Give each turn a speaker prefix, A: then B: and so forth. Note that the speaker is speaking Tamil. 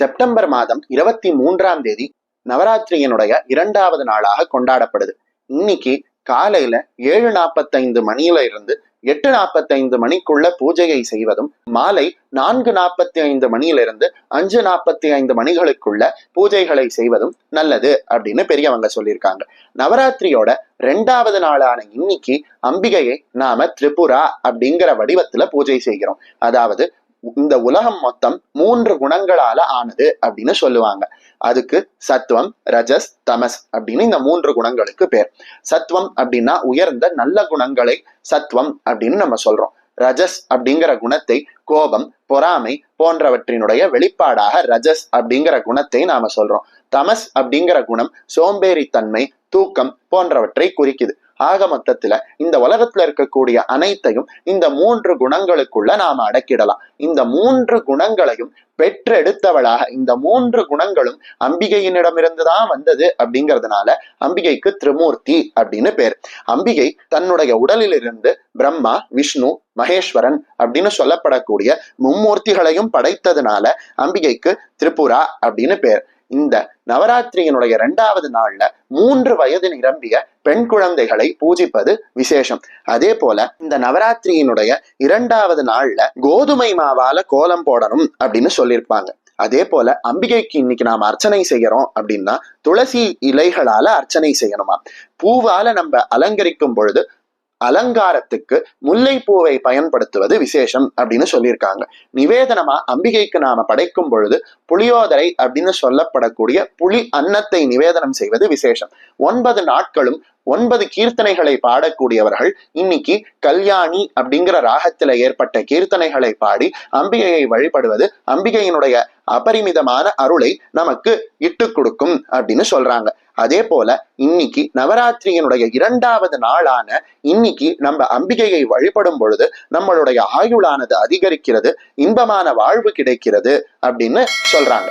A: செப்டம்பர் மாதம் இருபத்தி மூன்றாம் தேதி நவராத்திரியினுடைய இரண்டாவது நாளாக கொண்டாடப்படுது. இன்னைக்கு காலையில ஏழு நாற்பத்தைந்து மணியில இருந்து எட்டு நாற்பத்தைந்து மணிக்குள்ள பூஜையை செய்வதும் மாலை நான்கு நாற்பத்தி ஐந்து மணியிலிருந்து அஞ்சு நாற்பத்தி ஐந்து மணிகளுக்குள்ள பூஜைகளை செய்வதும் நல்லது அப்படின்னு பெரியவங்க சொல்லியிருக்காங்க. நவராத்திரியோட ரெண்டாவது நாளான இன்னைக்கு அம்பிகையை நாம திரிபுரா அப்படிங்கிற வடிவத்துல பூஜை செய்கிறோம். அதாவது இந்த உலகம் மொத்தம் மூன்று குணங்களால ஆனது அப்படின்னு சொல்லுவாங்க. அதுக்கு சத்துவம் ரஜஸ் தமஸ் அப்படின்னு இந்த மூன்று குணங்களுக்கு பேர். சத்துவம் அப்படின்னா உயர்ந்த நல்ல குணங்களை சத்துவம் அப்படின்னு நம்ம சொல்றோம். ரஜஸ் அப்படிங்கிற குணத்தை கோபம் பொறாமை போன்றவற்றினுடைய வெளிப்பாடாக ரஜஸ் அப்படிங்கிற குணத்தை நாம சொல்றோம். தமஸ் அப்படிங்கிற குணம் சோம்பேறித்தன்மை தூக்கம் போன்றவற்றை குறிக்குது. ஆக மொத்தத்துல இந்த உலகத்துல இருக்கக்கூடிய அனைத்தையும் இந்த மூன்று குணங்களுக்குள்ள நாம அடக்கிடலாம். இந்த மூன்று குணங்களையும் பெற்றெடுத்தவளாக இந்த மூன்று குணங்களும் அம்பிகையினிடமிருந்து தான் வந்தது அப்படிங்கிறதுனால அம்பிகைக்கு திரிமூர்த்தி அப்படின்னு பேர். அம்பிகை தன்னுடைய உடலிலிருந்து பிரம்மா விஷ்ணு மகேஸ்வரன் அப்படின்னு சொல்லப்படக்கூடிய மும்மூர்த்திகளையும் படைத்ததுனால அம்பிகைக்கு திரிபுரா அப்படின்னு பேர். இந்த நவராத்திரியினுடைய இரண்டாவது நாள்ல மூன்று வயது நிரம்பிய பெண் குழந்தைகளை பூஜிப்பது விசேஷம். அதே போல இந்த நவராத்திரியினுடைய இரண்டாவது நாள்ல கோதுமை மாவால கோலம் போடணும் அப்படின்னு சொல்லியிருப்பாங்க. அதே போல அம்பிகைக்கு இன்னைக்கு நாம் அர்ச்சனை செய்யறோம் அப்படின்னா துளசி இலைகளால அர்ச்சனை செய்யணுமா? பூவால நம்ம அலங்கரிக்கும் பொழுது அலங்காரத்துக்கு முல்லைப்பூவை பயன்படுத்துவது விசேஷம் அப்படின்னு சொல்லியிருக்காங்க. நிவேதனமா அம்பிகைக்கு நாம படைக்கும் பொழுது புளியோதரை அப்படின்னு சொல்லப்படக்கூடிய புலி அன்னத்தை நிவேதனம் செய்வது விசேஷம். ஒன்பது நாட்களும் ஒன்பது கீர்த்தனைகளை பாடக்கூடியவர்கள் இன்னைக்கு கல்யாணி அப்படிங்கிற ராகத்துல ஏற்பட்ட கீர்த்தனைகளை பாடி அம்பிகையை வழிபடுவது அம்பிகையினுடைய அபரிமிதமான அருளை நமக்கு இட்டு கொடுக்கும் அப்படின்னு சொல்றாங்க. அதே போல இன்னைக்கு நவராத்திரியினுடைய இரண்டாவது நாளான இன்னைக்கு நம்ம அம்பிகையை வழிபடும் பொழுது நம்மளுடைய ஆயுளானது அதிகரிக்கிறது இன்பமான வாழ்வு கிடைக்கிறது அப்படின்னு சொல்றாங்க.